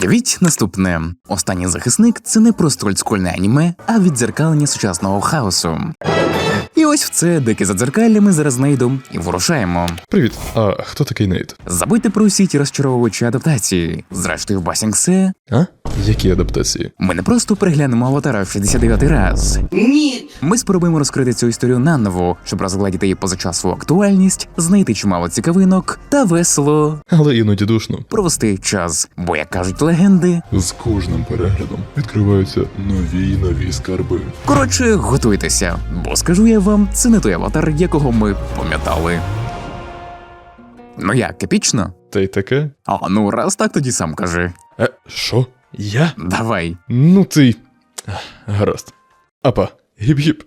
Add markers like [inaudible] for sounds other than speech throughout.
Уявіть наступне: останній захисник це не просто ольдскульне аніме, а віддзеркалення сучасного хаосу. І ось в це дике задзеркалля ми зараз знайдемо і вирушаємо. Привіт, а хто такий Нейт? Забудьте про усі ті розчаровуючі адаптації. Зрештою, в Басінгсе А? Які адаптації? ми не просто переглянемо аватара в 69-й раз. Ні. Ми спробуємо розкрити цю історію наново, щоб розгладіти її позачасову актуальність, знайти чимало цікавинок та весело Але іноді душно. провести час. Бо, як кажуть легенди, З кожним переглядом відкриваються нові й нові скарби. коротше, готуйтеся, бо скажу я вам, це не той аватар, якого ми пам'ятали. Ну як, епічно? Та й таке? А ну раз так тоді сам кажи. Е, що? Я? Давай. Ну ти. Гаразд. Апа, гіп-гіп.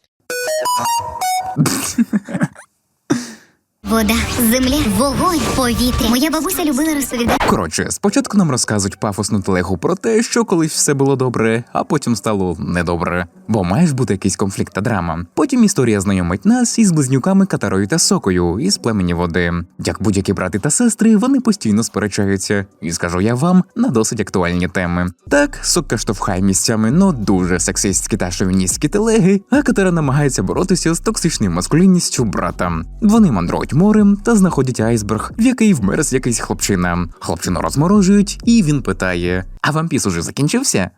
Вода, земля, вогонь, повітря. Моя бабуся любила розповідати. Коротше, спочатку нам розказують пафосну телегу про те, що колись все було добре, а потім стало недобре. Бо має ж бути якийсь конфлікт та драма. Потім історія знайомить нас із близнюками Катарою та Сокою із племені води. Як будь-які брати та сестри, вони постійно сперечаються. І скажу я вам на досить актуальні теми. Так, Сока штовхає місцями, ну дуже сексистські та шовіністські телеги, а Катара намагається боротися з токсичною маскулінністю брата. Вони мандрують морем та знаходять айсберг, в який вмерз якийсь хлопчина. Хлопчину розморожують, і він питає: А вампіс уже закінчився?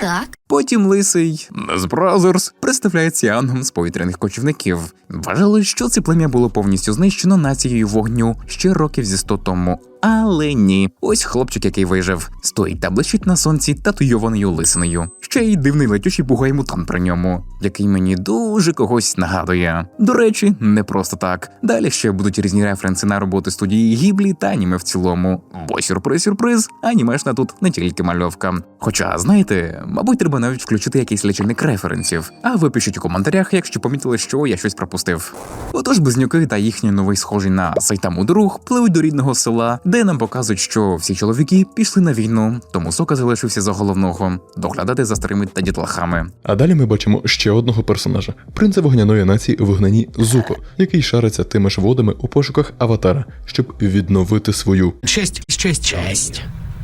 Так. Потім лисий з Бразерс представляється Янгом з повітряних кочівників. Вважали, що це плем'я було повністю знищено нацією вогню ще років зі сто тому. Але ні, ось хлопчик, який вижив, стоїть та блищить на сонці татуйованою лисиною. Ще й дивний летючий бугай мутант при ньому, який мені дуже когось нагадує. До речі, не просто так. Далі ще будуть різні референси на роботи студії Гіблі та аніме в цілому. Бо сюрприз, сюрприз, анімешна тут не тільки мальовка. Хоча, знаєте, мабуть, треба навіть включити якийсь лічильник референсів. А ви пишіть у коментарях, якщо помітили, що я щось пропустив. Отож, близнюки та їхній новий схожий на Сайтаму друг пливуть до рідного села, де нам показують, що всі чоловіки пішли на війну, тому сока залишився за головного доглядати за старими та дітлахами. А далі ми бачимо ще одного персонажа принца вогняної нації у Зуко, який шариться тими ж водами у пошуках аватара, щоб відновити свою Честь, честь, честь.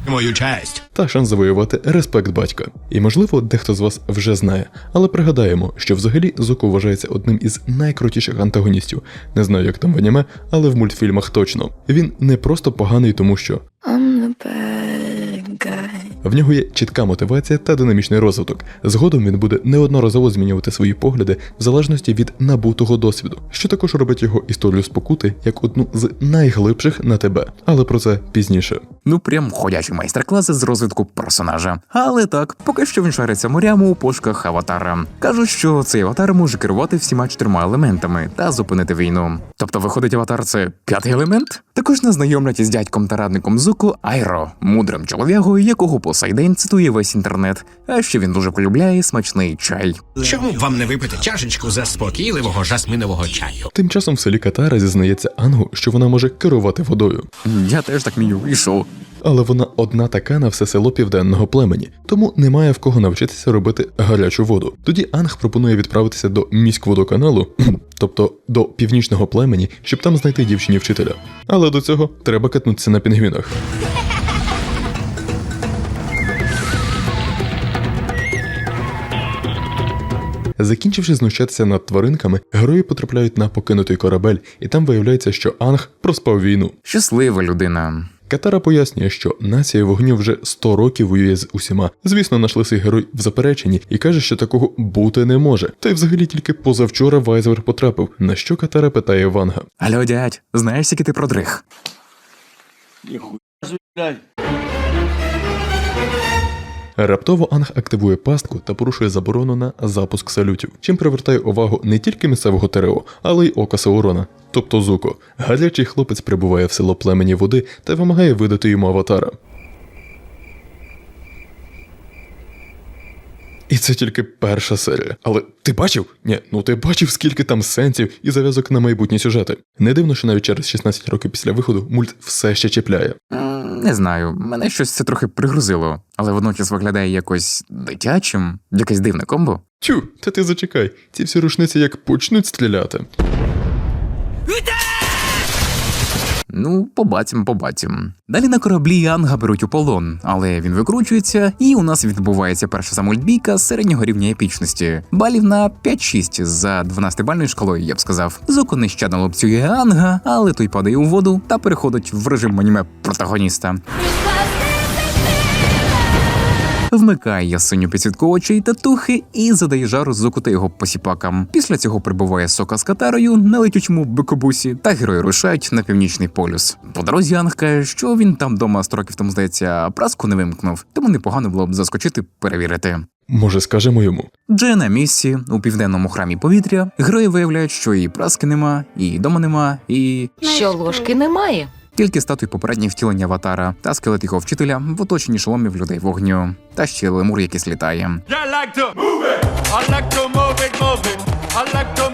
Мою честь. та шанс завоювати респект батька. І можливо, дехто з вас вже знає, але пригадаємо, що взагалі Зуко вважається одним із найкрутіших антагоністів. Не знаю, як там в аніме, але в мультфільмах точно. Він не просто поганий, тому що I'm the guy. В нього є чітка мотивація та динамічний розвиток. Згодом він буде неодноразово змінювати свої погляди в залежності від набутого досвіду, що також робить його історію спокути як одну з найглибших на тебе. Але про це пізніше. Ну прям ходячий майстер-клас з розвитку персонажа. Але так, поки що він шариться морями у пошуках аватара. Кажуть, що цей аватар може керувати всіма чотирма елементами та зупинити війну. Тобто, виходить, аватар це п'ятий елемент? Також нас знайомлять із дядьком та радником Зуку Айро, мудрим чолов'ягою, якого по сей день цитує весь інтернет. А ще він дуже полюбляє смачний чай. Чому б вам не випити чашечку заспокійливого жасминового чаю? Тим часом в селі Катара зізнається Ангу, що вона може керувати водою. Я теж так і що? Але вона одна така на все село південного племені, тому немає в кого навчитися робити гарячу воду. Тоді Анг пропонує відправитися до міськводоканалу, [clears throat] тобто до північного племені, щоб там знайти дівчині вчителя. Але до цього треба катнутися на пінгвінах. Закінчивши знущатися над тваринками, герої потрапляють на покинутий корабель, і там виявляється, що Анг проспав війну. Щаслива людина. Катара пояснює, що нація вогню вже 100 років воює з усіма. Звісно, наш лисий герой в запереченні і каже, що такого бути не може. Та й взагалі тільки позавчора Вайзвер потрапив, на що Катара питає Ванга. Алло, дядь, знаєш, скільки ти продриг? Раптово Анг активує пастку та порушує заборону на запуск салютів, чим привертає увагу не тільки місцевого ТРО, але й ока Саурона, тобто Зуко. Гадячий хлопець прибуває в село племені води та вимагає видати йому аватара. І це тільки перша серія. Але ти бачив? Ні, ну ти бачив, скільки там сенсів і зав'язок на майбутні сюжети. Не дивно, що навіть через 16 років після виходу мульт все ще чіпляє. Не знаю, мене щось це трохи пригрузило, але водночас виглядає якось дитячим, якесь дивне комбо. Тю, та ти зачекай, ці всі рушниці як почнуть стріляти. Ну, побачимо, побачимо. Далі на кораблі Анга беруть у полон, але він викручується, і у нас відбувається перша самольбійка середнього рівня епічності. Балів на 5-6 за 12-бальною шкалою, я б сказав. Зоко нещадно лупцює Анга, але той падає у воду та переходить в режим аніме протагоніста. Вмикає ясиню підсвітку очей татухи і задає жару та його посіпакам. Після цього прибуває сока з катарою на летючому бикобусі, та герої рушають на північний полюс. По дорозі Анг каже, що він там дома 100 років тому здається, праску не вимкнув, тому непогано було б заскочити перевірити. Може, скажемо йому. Дже на місці у південному храмі повітря герої виявляють, що і праски нема, і дома нема, і Що ложки немає? Тільки статуй попередніх втілення аватара та скелет його вчителя в оточенні шоломів людей вогню, та ще лемур, який слітає. Like like like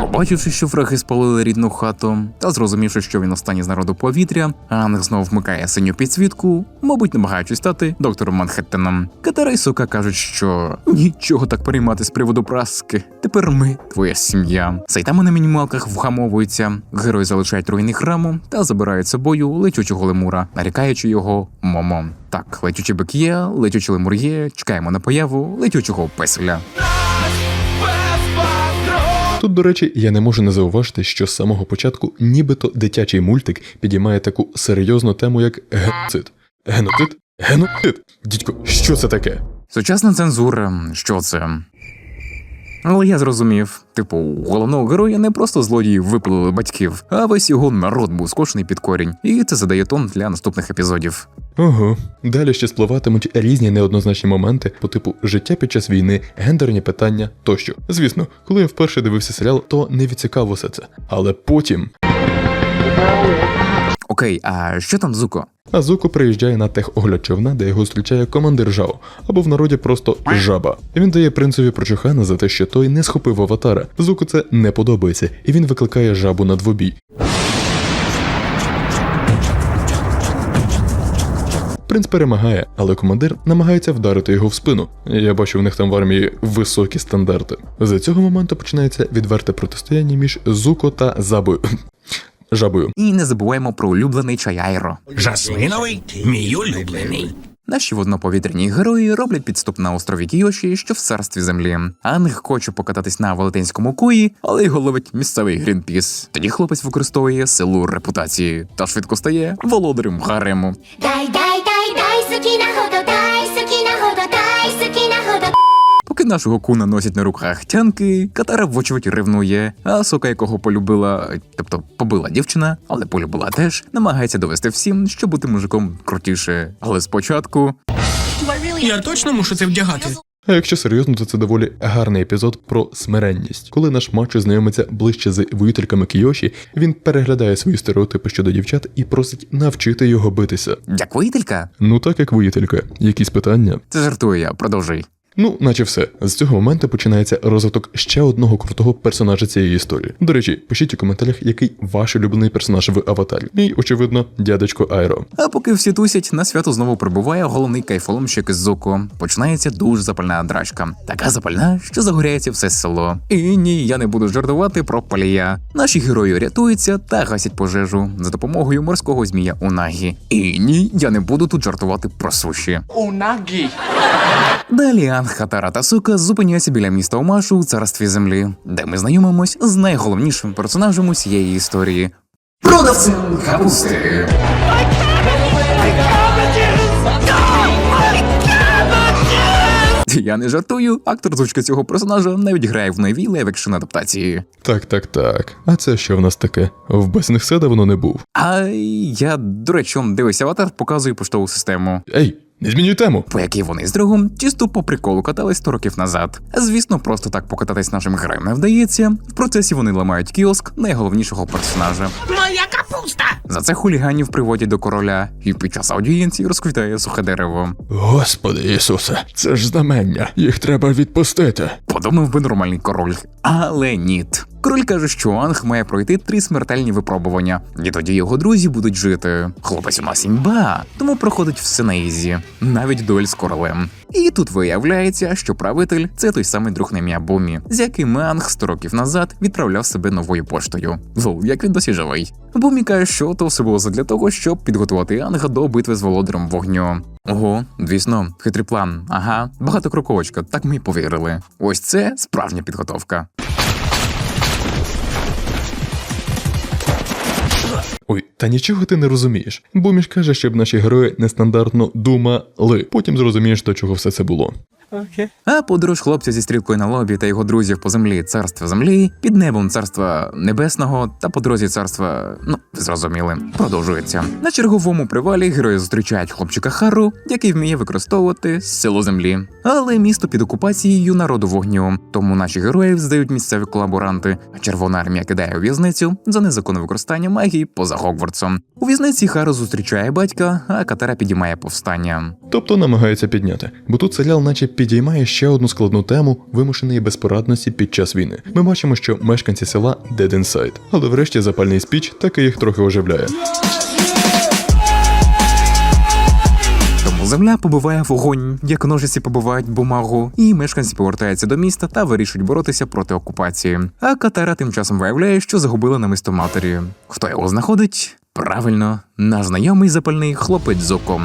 Побачивши, що фраги спалили рідну хату, та зрозумівши, що він останній з народу повітря, Анг знову вмикає синю підсвітку, мабуть, намагаючись стати доктором Манхеттеном. Катара і Сука кажуть, що нічого так переймати з приводу праски. Тепер ми твоя сім'я. Сайтами на мінімалках вгамовуються. Герої залишають руїни храму та забирають собою летючого лемура, нарікаючи його Момо. Так, летючий бик є, летючий лемур є, чекаємо на появу летючого песеля. Тут, до речі, я не можу не зауважити, що з самого початку нібито дитячий мультик підіймає таку серйозну тему, як геноцид. Геноцид? Геноцид? Дідько, що це таке? Сучасна цензура, що це? Але я зрозумів, типу, у головного героя не просто злодії випилили батьків, а весь його народ був скошений під корінь, і це задає тон для наступних епізодів. Ого, далі ще спливатимуть різні неоднозначні моменти по типу життя під час війни, гендерні питання тощо. Звісно, коли я вперше дивився серіал, то не відцікав усе це. Але потім Окей, а що там Зуко? Азуко приїжджає на техогляд човна, де його зустрічає командир Жао, або в народі просто жаба. Він дає принцеві прочухана за те, що той не схопив аватара. Зуку це не подобається, і він викликає жабу на двобій. Принц перемагає, але командир намагається вдарити його в спину. Я бачу, в них там в армії високі стандарти. За цього моменту починається відверте протистояння між Зуко та Забою. Жабою. І не забуваємо про улюблений чай Айро. Жасминовий, мій улюблений. Наші водноповітряні герої роблять підступ на острові Кіоші, що в царстві землі. Анг хоче покататись на велетенському кої, але його ловить місцевий грінпіс. Тоді хлопець використовує силу репутації та швидко стає володарем гарему. 大大 Поки нашого куна носять на руках тянки, Катара вочевидь ревнує, а сока, якого полюбила, тобто побила дівчина, але полюбила теж, намагається довести всім, що бути мужиком крутіше. Але спочатку Я точно мушу це вдягати. А якщо серйозно, то це доволі гарний епізод про смиренність. Коли наш мачо знайомиться ближче з воїтельками Кіоші, він переглядає свої стереотипи щодо дівчат і просить навчити його битися. як воїтелька? Ну так як воїтелька, якісь питання. Це жартую я, продовжуй. Ну, наче все. З цього моменту починається розвиток ще одного крутого персонажа цієї історії. До речі, пишіть у коментарях, який ваш улюблений персонаж в аватарі. Мій, очевидно, дядечко Айро. А поки всі тусять, на свято знову прибуває головний кайфоломщик із Зуко. Починається дуже запальна драчка. Така запальна, що загоряється все село. І ні, я не буду жартувати про палія. Наші герої рятуються та гасять пожежу за допомогою морського змія Унагі. І ні, я не буду тут жартувати про суші. Unagi. Далі Анг, Хатара та Сука зупиняються біля міста Омашу у царстві землі, де ми знайомимось з найголовнішим персонажем усієї історії. Продавцем капусти. Я не жартую, актор звучки цього персонажа навіть грає в новій левекшн адаптації. Так, так, так. А це що в нас таке? В Бесних Седа воно не був. А я, до речі, дивись аватар, показує поштову систему. Ей, не змінюй тему. по якій вони з другом чисто по приколу катались 100 років назад. Звісно, просто так покататись нашим героям не вдається. В процесі вони ламають кіоск найголовнішого персонажа. Моя капуста! За це хуліганів приводять до короля, і під час аудієнції розквітає сухе дерево. Господи Ісусе, це ж знамення. Їх треба відпустити. Подумав би нормальний король. Але ніт. Король каже, що Анг має пройти три смертельні випробування, і тоді його друзі будуть жити. Хлопець у нас імба, тому проходить все на ізі, навіть дуель з королем. І тут виявляється, що правитель це той самий друг ім'я Бумі, з яким Анг 100 років назад відправляв себе новою поштою. Лол, як він досі живий. Бумі каже, що то все було задля того, щоб підготувати Анга до битви з володарем вогню. Ого, звісно, хитрий план. Ага, багатокроковочка, так ми й повірили. Ось це справжня підготовка. Ой, та нічого ти не розумієш. Буміш каже, щоб наші герої нестандартно думали. Потім зрозумієш, до чого все це було. А подорож хлопця зі стрілкою на лобі та його друзів по землі царства землі, під небом царства небесного та по дорозі царства, ну зрозуміли, продовжується. На черговому привалі герої зустрічають хлопчика Хару, який вміє використовувати силу землі. Але місто під окупацією народу вогню. Тому наші герої здають місцеві колаборанти, а Червона армія кидає у в'язницю за незаконне використання магії поза Гогвартсом. У в'язниці Хару зустрічає батька, а Катара підіймає повстання. Тобто намагається підняти, бо тут серіал наче підіймає ще одну складну тему вимушеної безпорадності під час війни. Ми бачимо, що мешканці села dead inside, але врешті запальний спіч таки їх трохи оживляє. Земля побиває вогонь, як ножиці побивають бумагу, і мешканці повертаються до міста та вирішують боротися проти окупації. А Катара тим часом виявляє, що загубила намисто матері. Хто його знаходить? Правильно, наш знайомий запальний хлопець з оком.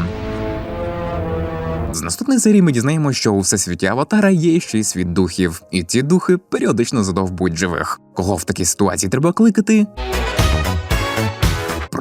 З наступної серії ми дізнаємося, що у всесвіті Аватара є ще й світ духів, і ці духи періодично задовбують живих. Кого в такій ситуації треба кликати?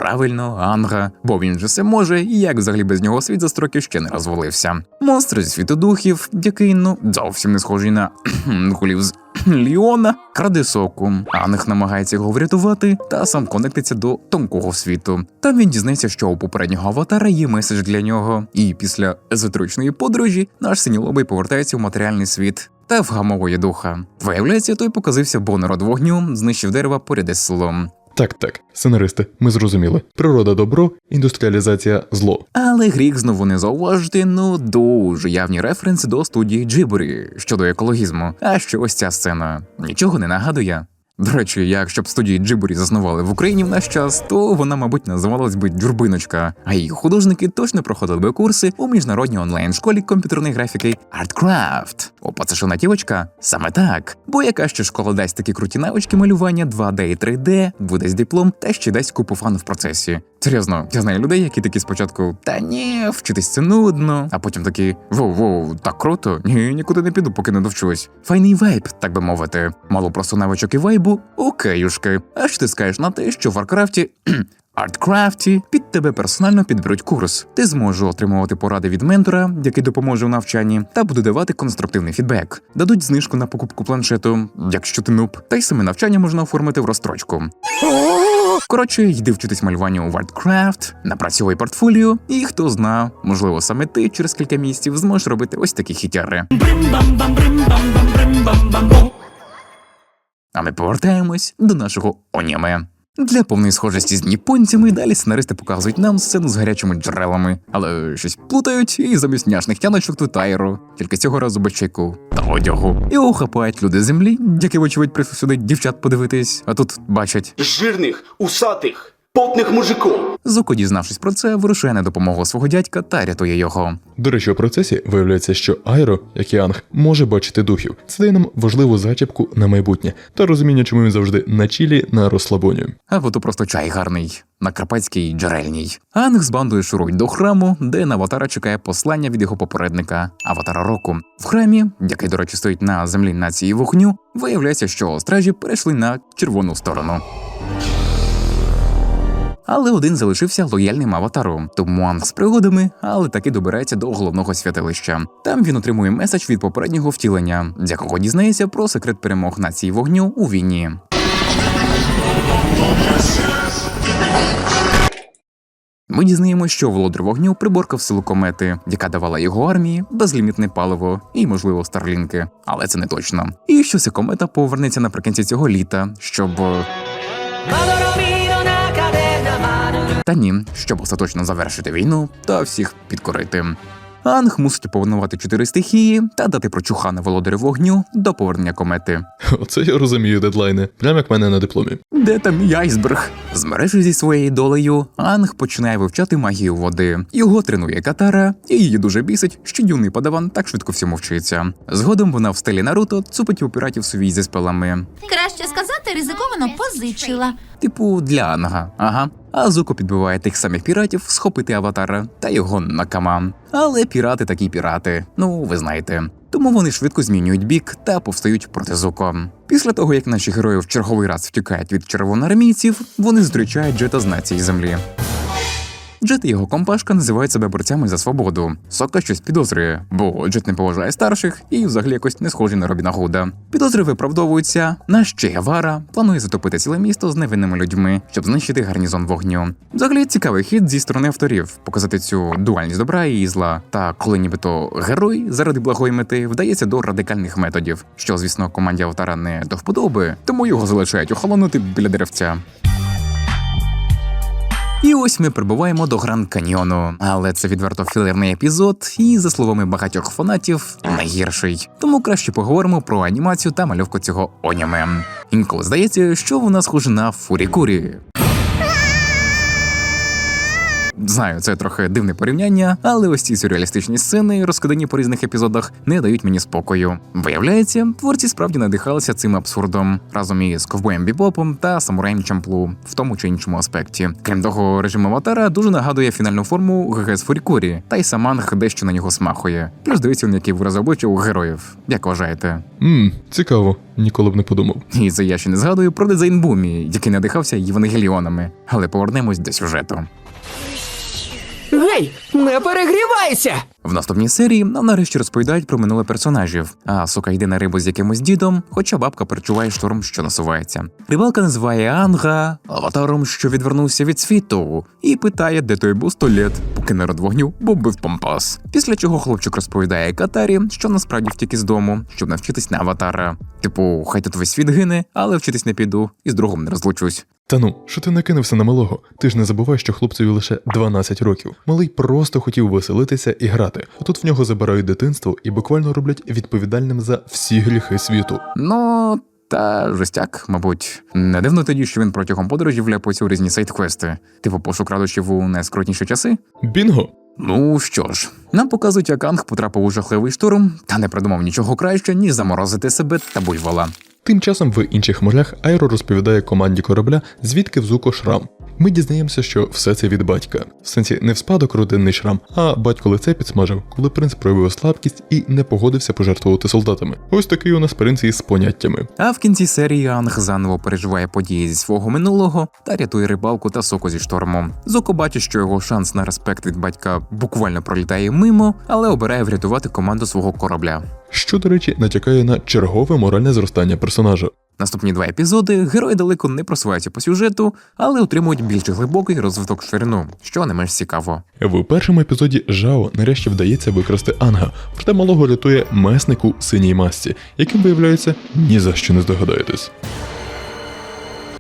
Правильно, Анга, бо він же все може, і як взагалі без нього світ за строки ще не розвалився. Монстр зі світу духів, який ну зовсім не схожий на [clears throat] гулів з [clears throat] Ліона, краде соку. Анг намагається його врятувати та сам конектиться до тонкого світу. Там він дізнається, що у попереднього аватара є меседж для нього, і після езотеричної подорожі наш синілобий повертається в матеріальний світ. Та вгамовує духа. Виявляється, той показився, бо народ вогню знищив дерева поряд із селом. Так, так, сценаристи, ми зрозуміли. Природа добро, індустріалізація зло. Але гріх знову не зауважити, ну дуже явні референси до студії Джибері щодо екологізму. А що ось ця сцена нічого не нагадує. До речі, якщо б студії Джибурі заснували в Україні в наш час, то вона, мабуть, називалась би Джурбиночка, а її художники точно проходили би курси у міжнародній онлайн-школі комп'ютерної графіки ArtCraft. Опа, це що натівочка? Саме так. Бо яка ще школа дасть такі круті навички малювання 2D і 3D, видасть диплом та ще дасть купу фану в процесі. Серйозно, я знаю людей, які такі спочатку та ні, вчитись це нудно, а потім такі воу, воу, так круто, ні, нікуди не піду, поки не довчусь. Файний вайб, так би мовити. Мало просто навичок і вайбу, окейюшки. А що ти скажеш на те, що в Варкрафті. Арткрафті під тебе персонально підберуть курс. Ти зможеш отримувати поради від ментора, який допоможе у навчанні, та буде давати конструктивний фідбек. Дадуть знижку на покупку планшету, якщо ти нуб, та й саме навчання можна оформити в розстрочку. Коротше, йди вчитись малюванню у Wildcraft, напрацьовуй портфоліо, і хто зна, можливо, саме ти через кілька місяців зможеш робити ось такі хітяри. А ми повертаємось до нашого оніме. Для повної схожості з ніпонцями далі сценаристи показують нам сцену з гарячими джерелами, але щось плутають і замість няшних тяночок тут айро, тільки цього разу бачайку та одягу. Його хапають люди землі, які, вочевидь, прийшли сюди дівчат подивитись, а тут бачать. жирних, усатих, потних мужиків. Зуко, дізнавшись про це, вирушає на допомогу свого дядька та рятує його. До речі, у процесі виявляється, що Айро, як і Анг, може бачити духів. Це дає нам важливу зачіпку на майбутнє та розуміння, чому він завжди на чілі на розслабоні. Або то просто чай гарний на карпатській джерельній. Анг з бандою шурують до храму, де на аватара чекає послання від його попередника Аватара року. В храмі, який, до речі, стоїть на землі нації вогню, виявляється, що стражі перейшли на червону сторону. Але один залишився лояльним аватару, тому Анг з пригодами, але таки добирається до головного святилища. Там він отримує меседж від попереднього втілення, з якого дізнається про секрет перемог нації вогню у війні. Ми дізнаємося, що володар вогню приборкав силу комети, яка давала його армії безлімітне паливо і, можливо, старлінки, але це не точно. І що ця комета повернеться наприкінці цього літа, щоб. Та ні, щоб остаточно завершити війну та всіх підкорити. Анг мусить опанувати чотири стихії та дати прочухана володарю вогню до повернення комети. Оце я розумію дедлайни, прямо як мене на дипломі. Де там мій айсберг? Змережившись зі своєю долею, Анг починає вивчати магію води. Його тренує катара, і її дуже бісить, що юний подаван так швидко всьому вчиться. Згодом вона в стилі Наруто цупить у піратів сувій зі спелами. Краще сказати, ризиковано позичила. Типу для Анга, ага. А Зуко підбиває тих самих піратів схопити аватара та його накама. Але пірати такі пірати, ну ви знаєте. Тому вони швидко змінюють бік та повстають проти Зуко. Після того, як наші герої в черговий раз втікають від червоноармійців, вони зустрічають Джета з нації землі. Джет і його компашка називають себе борцями за свободу. Сока щось підозрює, бо Джет не поважає старших і взагалі якось не схожий на Робіна Гуда. Підозри виправдовуються. Наш Че Гевара планує затопити ціле місто з невинними людьми, щоб знищити гарнізон вогню. Взагалі цікавий хід зі сторони авторів показати цю дуальність добра і зла. Та коли нібито герой заради благої мети вдається до радикальних методів, що звісно команді автора не до вподоби, тому його залишають охолонути біля деревця. І ось ми прибуваємо до Гранд Каньйону, але це відверто філерний епізод, і за словами багатьох фанатів, найгірший. Тому краще поговоримо про анімацію та мальовку цього оніме. Інколи здається, що вона схожа на фурікурі. Знаю, це трохи дивне порівняння, але ось ці сюрреалістичні сцени, розкидані по різних епізодах, не дають мені спокою. Виявляється, творці справді надихалися цим абсурдом разом із ковбоєм бібопом та самураєм Чамплу в тому чи іншому аспекті. Крім того, режим аватара дуже нагадує фінальну форму ГГ з Фурікурі, та й сам Анг дещо на нього смахує. Плюс дивіться, який вираз обличчя у героїв. Як вважаєте? Ммм, цікаво, ніколи б не подумав. І це я ще не згадую про дизайн бумі, який надихався Євангеліонами. Але повернемось до сюжету. Гей, не перегрівайся! В наступній серії нам нарешті розповідають про минуле персонажів. А сука йде на рибу з якимось дідом, хоча бабка перечуває шторм, що насувається. Рибалка називає Анга аватаром, що відвернувся від світу, і питає, де той був сто літ, поки народ вогню бомбив пампас. Після чого хлопчик розповідає Катарі, що насправді втік із дому, щоб навчитись на аватара. Типу, хай тут весь світ гине, але вчитись не піду і з другом не розлучусь. Та ну, що ти накинувся на малого? Ти ж не забувай, що хлопцеві лише 12 років. Малий просто хотів веселитися і грати, а тут в нього забирають дитинство і буквально роблять відповідальним за всі гріхи світу. Ну. Та жестяк, мабуть, не дивно тоді, що він протягом подорожі вляпується у різні сайт-квести, типу пошук радощів у найскрутніші часи. Бінго! Ну що ж, нам показують, як Анг потрапив у жахливий штурм та не придумав нічого краще, ніж заморозити себе та буйвола. Тим часом в інших морях Айро розповідає команді корабля, звідки взуко шрам. Ми дізнаємося, що все це від батька. В сенсі не в спадок родинний шрам, а батько лице підсмажив, коли принц проявив слабкість і не погодився пожертвувати солдатами. Ось такий у нас принц із поняттями. А в кінці серії Анг заново переживає події зі свого минулого та рятує рибалку та соку зі штормом. Зоко бачить, що його шанс на респект від батька буквально пролітає мимо, але обирає врятувати команду свого корабля. Що, до речі, натякає на чергове моральне зростання персонажа. Наступні два епізоди герої далеко не просуваються по сюжету, але отримують більш глибокий розвиток ширину, що не менш цікаво. В першому епізоді Жао нарешті вдається викрасти Анга, проте малого рятує меснику синій масці, яким виявляється ні за що не здогадаєтесь.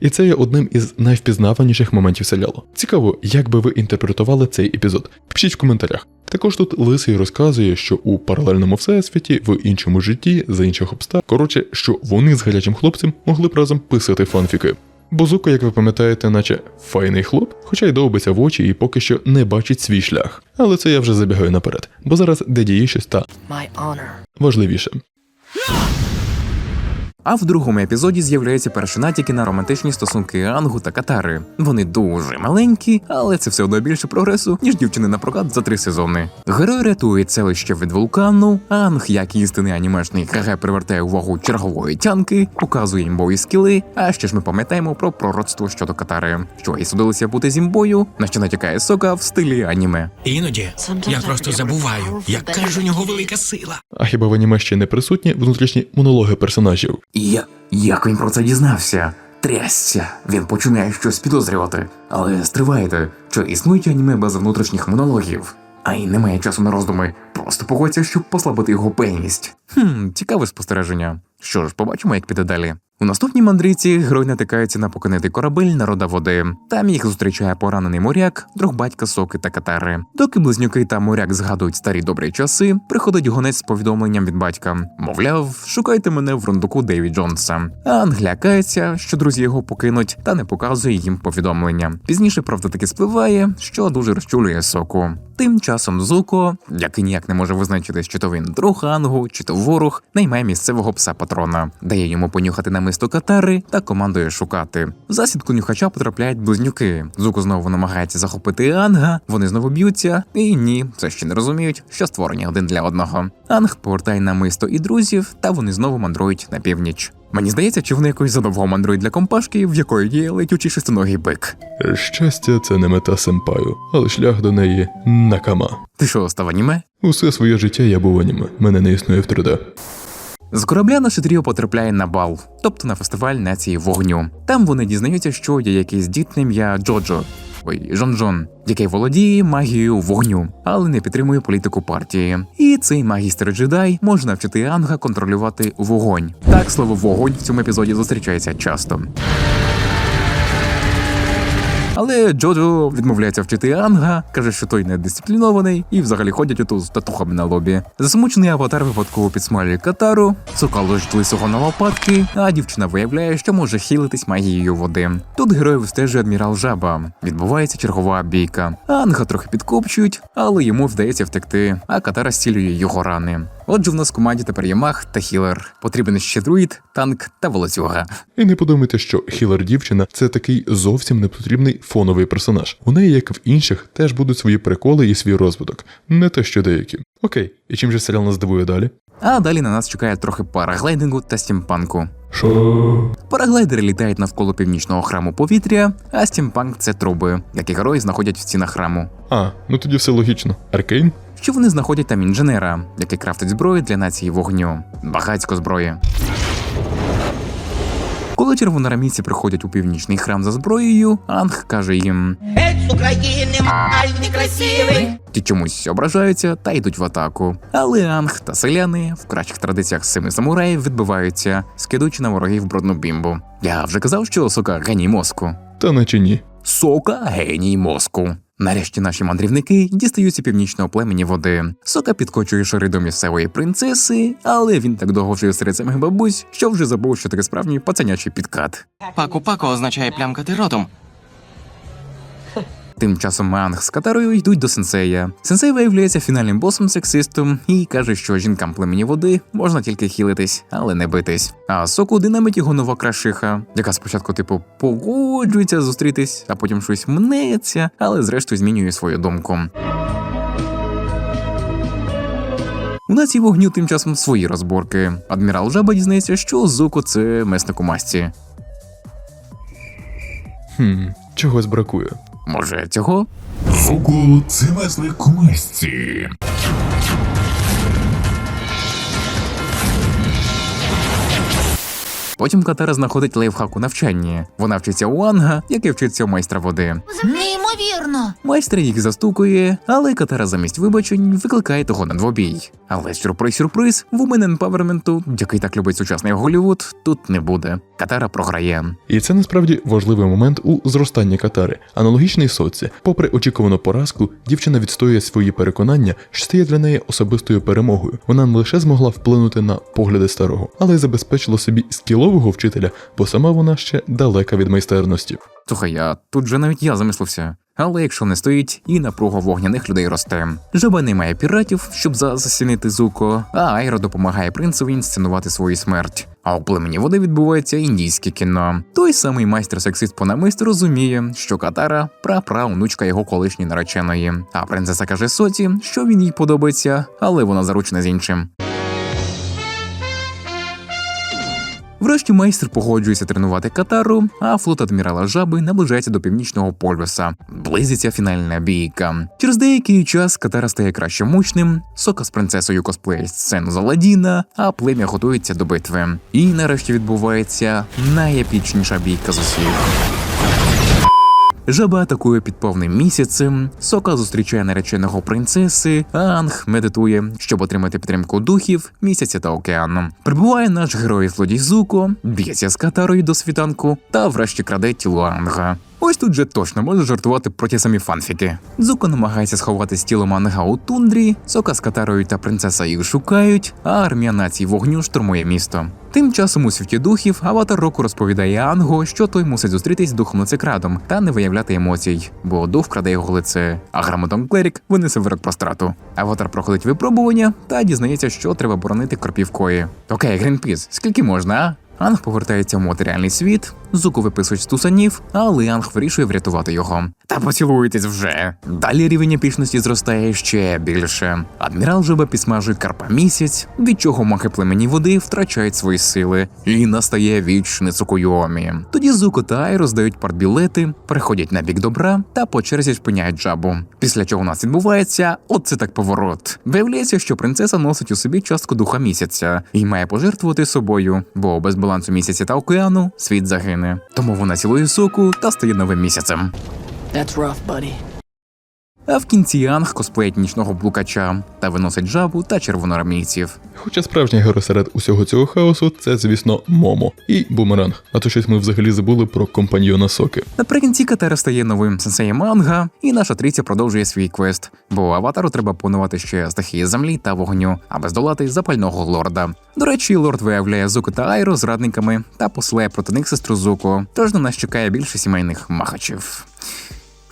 І це є одним із найвпізнаваніших моментів серіалу. Цікаво, як би ви інтерпретували цей епізод. Пишіть в коментарях. Також тут Лисий розказує, що у паралельному всесвіті, в іншому житті, за інших обставин, коротше, що вони з гарячим хлопцем могли б разом писати фанфіки. Бозуко, як ви пам'ятаєте, наче файний хлоп, хоча й довбиться в очі і поки що не бачить свій шлях. Але це я вже забігаю наперед, бо зараз де діє щось та My honor. важливіше. А в другому епізоді з'являються перші натяки на романтичні стосунки Ангу та Катари. Вони дуже маленькі, але це все одно більше прогресу, ніж дівчини на прокат за три сезони. Герой рятує селище від вулкану. Анг, як істинний анімешний КГ, привертає увагу чергової тянки, показує імбові скіли. А ще ж ми пам'ятаємо про пророцтво щодо Катари, що і судилися бути зімбою, на що натякає сока в стилі аніме. Іноді я просто забуваю, яка ж у нього велика сила. А хіба в аніме ще не присутні внутрішні монологи персонажів? Я як він про це дізнався? Трясся, він починає щось підозрювати. Але стривайте, що існують аніме без внутрішніх монологів. А й немає часу на роздуми. Просто погодься, щоб послабити його певність. Хм, цікаве спостереження. Що ж, побачимо, як піде далі. У наступній мандрівці герой натикається на покинутий корабель народа води. Там їх зустрічає поранений моряк, друг батька Соки та Катари. Доки близнюки та моряк згадують старі добрі часи, приходить гонець з повідомленням від батька. Мовляв, шукайте мене в рундуку Дейві Джонса. А Анг лякається, що друзі його покинуть, та не показує їм повідомлення. Пізніше, правда, таки спливає, що дуже розчулює соку. Тим часом Зуко, який ніяк не може визначити, чи то він друг Ангу, чи то ворог, наймає місцевого пса патрона, дає йому понюхати намисто катари та командує шукати. В засідку нюхача потрапляють близнюки. Зуко знову намагається захопити Анга, вони знову б'ються, і ні, це ще не розуміють, що створені один для одного. Анг повертає намисто і друзів, та вони знову мандрують на північ. Мені здається, чи вони якось задовго мандрують для компашки, в якої є летючий шестиногий бик. Щастя, це не мета семпаю, але шлях до неї накама. Ти що, став аніме? Усе своє життя я був аніме. Мене не існує в 3D. З корабля наше тріо потрапляє на бал, тобто на фестиваль нації вогню. Там вони дізнаються, що є якийсь дітним я Джоджо. Ой, Жон-Жон, який володіє магією вогню, але не підтримує політику партії. І цей магістр джедай може навчити Анга контролювати вогонь. Так слово вогонь в цьому епізоді зустрічається часто. Але Джоджо відмовляється вчити Анга, каже, що той не дисциплінований, і взагалі ходять отут з татухами на лобі. Засмучений аватар випадково підсмалює катару, сука ложить лисого на лопатки, а дівчина виявляє, що може хілитись магією води. Тут герой вистежує адмірал Жаба. Відбувається чергова бійка. Анга трохи підкопчують, але йому вдається втекти, а катара зцілює його рани. Отже, в нас в команді тепер є мах та хілер. Потрібен ще друїд, танк та волоцюга. І не подумайте, що хілер дівчина це такий зовсім непотрібний фоновий персонаж. У неї, як в інших, теж будуть свої приколи і свій розвиток, не те, що деякі. Окей, і чим же серіал нас здивує далі? А далі на нас чекає трохи параглайдингу та стімпанку. Що? Параглайдери літають навколо північного храму повітря, а стімпанк це труби, які герої знаходять в стінах храму. А, ну тоді все логічно. Аркейн? Що вони знаходять там інженера, який крафтить зброю для нації вогню, багацько зброї. Коли червоноармійці приходять у північний храм за зброєю, Анг каже їм: Геть з України, мальний красивий. ті чомусь ображаються та йдуть в атаку. Але Анг та селяни в кращих традиціях семи самураїв відбиваються, скидуючи на ворогів брудну бімбу. Я вже казав, що сока геній мозку. Та наче ні. Сока геній мозку. Нарешті наші мандрівники дістаються північного племені води. Сока підкочує шари до місцевої принцеси, але він так довго жив серед самих бабусь, що вже забув, що таке справжній пацанячий підкат. Паку-паку означає плямкати ротом. Тим часом Манг з Катарою йдуть до сенсея. Сенсей виявляється фінальним босом сексистом і каже, що жінкам племені води можна тільки хілитись, але не битись. А соку динамить його нова крашиха, яка спочатку, типу, погоджується зустрітись, а потім щось мнеться, але зрештою змінює свою думку. У нації вогню тим часом свої розборки. Адмірал Жаба дізнається, що Зуко це месник у масці. Хм, чогось бракує. Може, цього? Зуку це месник у Потім Катара знаходить лайфхак у навчанні. Вона вчиться у Анга, який вчиться у майстра води. Неймовірно. Майстер їх застукує, але Катара замість вибачень викликає того на двобій. Але сюрприз-сюрприз, Women Empowerment, який так любить сучасний Голлівуд, тут не буде. Катара програє. І це насправді важливий момент у зростанні Катари. Аналогічний соці. Попри очікувану поразку, дівчина відстоює свої переконання, що стає для неї особистою перемогою. Вона не лише змогла вплинути на погляди старого, але й забезпечила собі скілового вчителя, бо сама вона ще далека від майстерності. Слухай, а тут вже навіть я замислився. Але якщо не стоїть, і напруга вогняних людей росте. Жаба не має піратів, щоб засінити Зуко, а Айро допомагає принцеві інсценувати свою смерть. А у племені води відбувається індійське кіно. Той самий майстер сексист по намист розуміє, що Катара прапраонучка його колишньої нареченої. А принцеса каже Соті, що він їй подобається, але вона заручена з іншим. Врешті майстер погоджується тренувати катару, а флот адмірала жаби наближається до північного полюса. Близиться фінальна бійка. Через деякий час катара стає краще мучним, сока з принцесою косплеє сцену Заладіна, а плем'я готується до битви. І нарешті відбувається найепічніша бійка з усіх. Жаба атакує під повним місяцем. Сока зустрічає нареченого принцеси. Анг медитує, щоб отримати підтримку духів, місяця та океану. Прибуває наш герой злодій Зуко, б'ється з катарою до світанку та врешті краде тіло Анга. Ось тут же точно можна жартувати про ті самі фанфіки. Зуко намагається сховати з тілом Анга у тундрі, Сока з катарою та принцеса їх шукають, а армія націй вогню штурмує місто. Тим часом у світі духів аватар року розповідає Анго, що той мусить зустрітись з духом лицекрадом та не виявляти емоцій, бо дух краде його лице, а грамотон клерік винесе вирок про страту. Аватар проходить випробування та дізнається, що треба боронити кропівкої. Окей, Грінпіс, скільки можна, а? Анг повертається в матеріальний світ, Зуку виписують з тусанів, але Анг вирішує врятувати його. Та поцілуйтесь вже. Далі рівень епічності зростає ще більше. Адмірал Жаба підсмажує карпа місяць, від чого маги племені води втрачають свої сили, і настає вічне Цукуйомі. Тоді Зуко та Ай роздають партбілети, переходять на бік добра та по черзі спиняють жабу. Після чого у нас відбувається, от це так поворот. Виявляється, що принцеса носить у собі частку духа місяця і має пожертвувати собою, бо без балансу місяця та океану світ загине. Тому вона цілує соку та стає новим місяцем. That's rough, buddy. А в кінці Анг косплеїть нічного блукача та виносить жабу та червоноармійців. Хоча справжній герой серед усього цього хаосу це, звісно, Момо і Бумеранг. А то щось ми взагалі забули про компаньйона Соки. Наприкінці Катара стає новим сенсеєм манга, і наша трійця продовжує свій квест, бо аватару треба панувати ще стихії землі та вогню, аби здолати запального лорда. До речі, лорд виявляє Зуку та Айро зрадниками та посилає проти них сестру Зуку, тож на нас чекає більше сімейних махачів.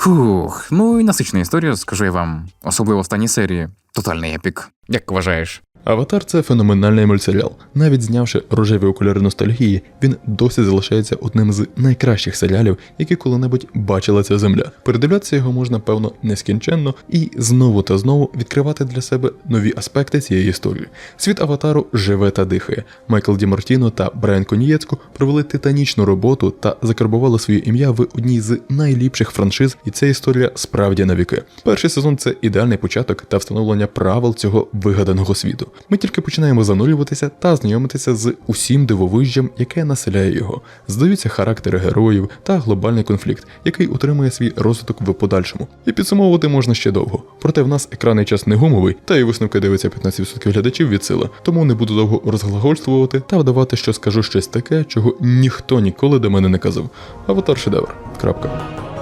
Фух, ну і насична історія, скажу я вам, особливо в останній серії. Тотальний епік. Як вважаєш? Аватар це феноменальний мультсеріал. Навіть знявши рожеві окуляри ностальгії, він досі залишається одним з найкращих серіалів, які коли-небудь бачила ця земля. Передивлятися його можна, певно, нескінченно і знову та знову відкривати для себе нові аспекти цієї історії. Світ аватару живе та дихає. Майкл Ді Мартіно та Брайан Конієцько провели титанічну роботу та закарбували своє ім'я в одній з найліпших франшиз, і ця історія справді на віки. Перший сезон це ідеальний початок та встановлення правил цього вигаданого світу. Ми тільки починаємо занурюватися та знайомитися з усім дивовижжям, яке населяє його. Здаються характери героїв та глобальний конфлікт, який утримує свій розвиток в подальшому. І підсумовувати можна ще довго. Проте в нас екранний час не гумовий, та і висновки дивиться 15% глядачів від сили. Тому не буду довго розглагольствувати та вдавати, що скажу щось таке, чого ніхто ніколи до мене не казав. Аватар шедевр. Крапка.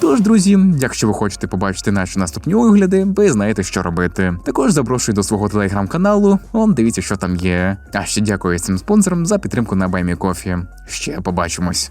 Тож, друзі, якщо ви хочете побачити наші наступні огляди, ви знаєте, що робити. Також запрошую до свого телеграм-каналу. Он дивіться, що там є. А ще дякую цим спонсорам за підтримку на Баймі Кофі. Ще побачимось.